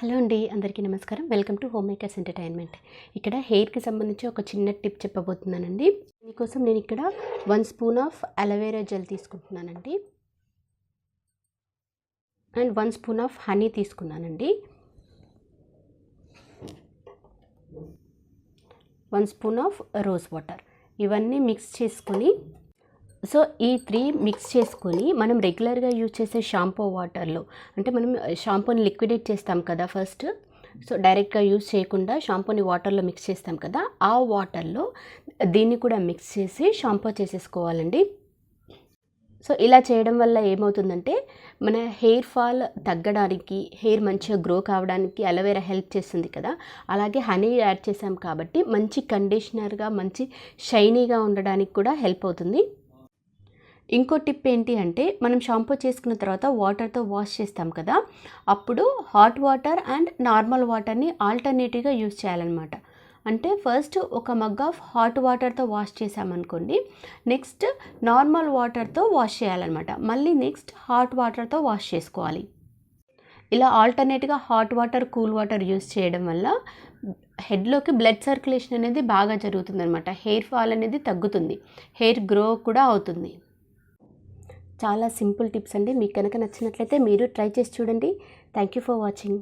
Hello అండి అందరికీ నమస్కారం. Welcome to home makers entertainment. ఇక్కడ హెయిర్కి సంబంధించి ఒక చిన్న టిప్ చెప్పబోతున్నానండి. దీనికోసం నేను ఇక్కడ one spoon of aloe vera gel తీసుకుంటున్నానండి. And one spoon of honey తీసుకున్నానండి. One spoon of rose water. ఇవన్నీ మిక్స్ చేసుకొని సో ఈ త్రీ మిక్స్ చేసుకొని మనం రెగ్యులర్గా యూజ్ చేసే షాంపూ వాటర్లో అంటే మనం షాంపూని లిక్విడేట్ చేస్తాం కదా ఫస్ట్. సో డైరెక్ట్గా యూజ్ చేయకుండా షాంపూని వాటర్లో మిక్స్ చేస్తాం కదా ఆ వాటర్లో దీన్ని కూడా మిక్స్ చేసి షాంపూ చేసేసుకోవాలండి. సో ఇలా చేయడం వల్ల ఏమవుతుందంటే మన హెయిర్ ఫాల్ తగ్గడానికి హెయిర్ మంచిగా గ్రో కావడానికి అలోవేరా హెల్ప్ చేస్తుంది కదా. అలాగే హనీ యాడ్ చేసాం కాబట్టి మంచి కండిషనర్గా మంచి షైనీగా ఉండడానికి కూడా హెల్ప్ అవుతుంది. ఇంకో టిప్ ఏంటి అంటే మనం షాంపూ చేసుకున్న తర్వాత వాటర్తో వాష్ చేస్తాం కదా అప్పుడు హాట్ వాటర్ అండ్ నార్మల్ వాటర్ని ఆల్టర్నేటివ్గా యూజ్ చేయాలన్నమాట. అంటే ఫస్ట్ ఒక మగ్ ఆఫ్ హాట్ వాటర్తో వాష్ చేసామనుకోండి నెక్స్ట్ నార్మల్ వాటర్తో వాష్ చేయాలన్నమాట. మళ్ళీ నెక్స్ట్ హాట్ వాటర్తో వాష్ చేసుకోవాలి. ఇలా ఆల్టర్నేట్గా hot water cool water use చేయడం వల్ల హెడ్లోకి బ్లడ్ సర్క్యులేషన్ అనేది బాగా జరుగుతుంది అనమాట హెయిర్ ఫాల్ అనేది తగ్గుతుంది. హెయిర్ గ్రో కూడా అవుతుంది. చాలా సింపుల్ టిప్స్ అండి. మీకు కనుక నచ్చినట్లయితే మీరు ట్రై చేసి చూడండి. Thank you for watching.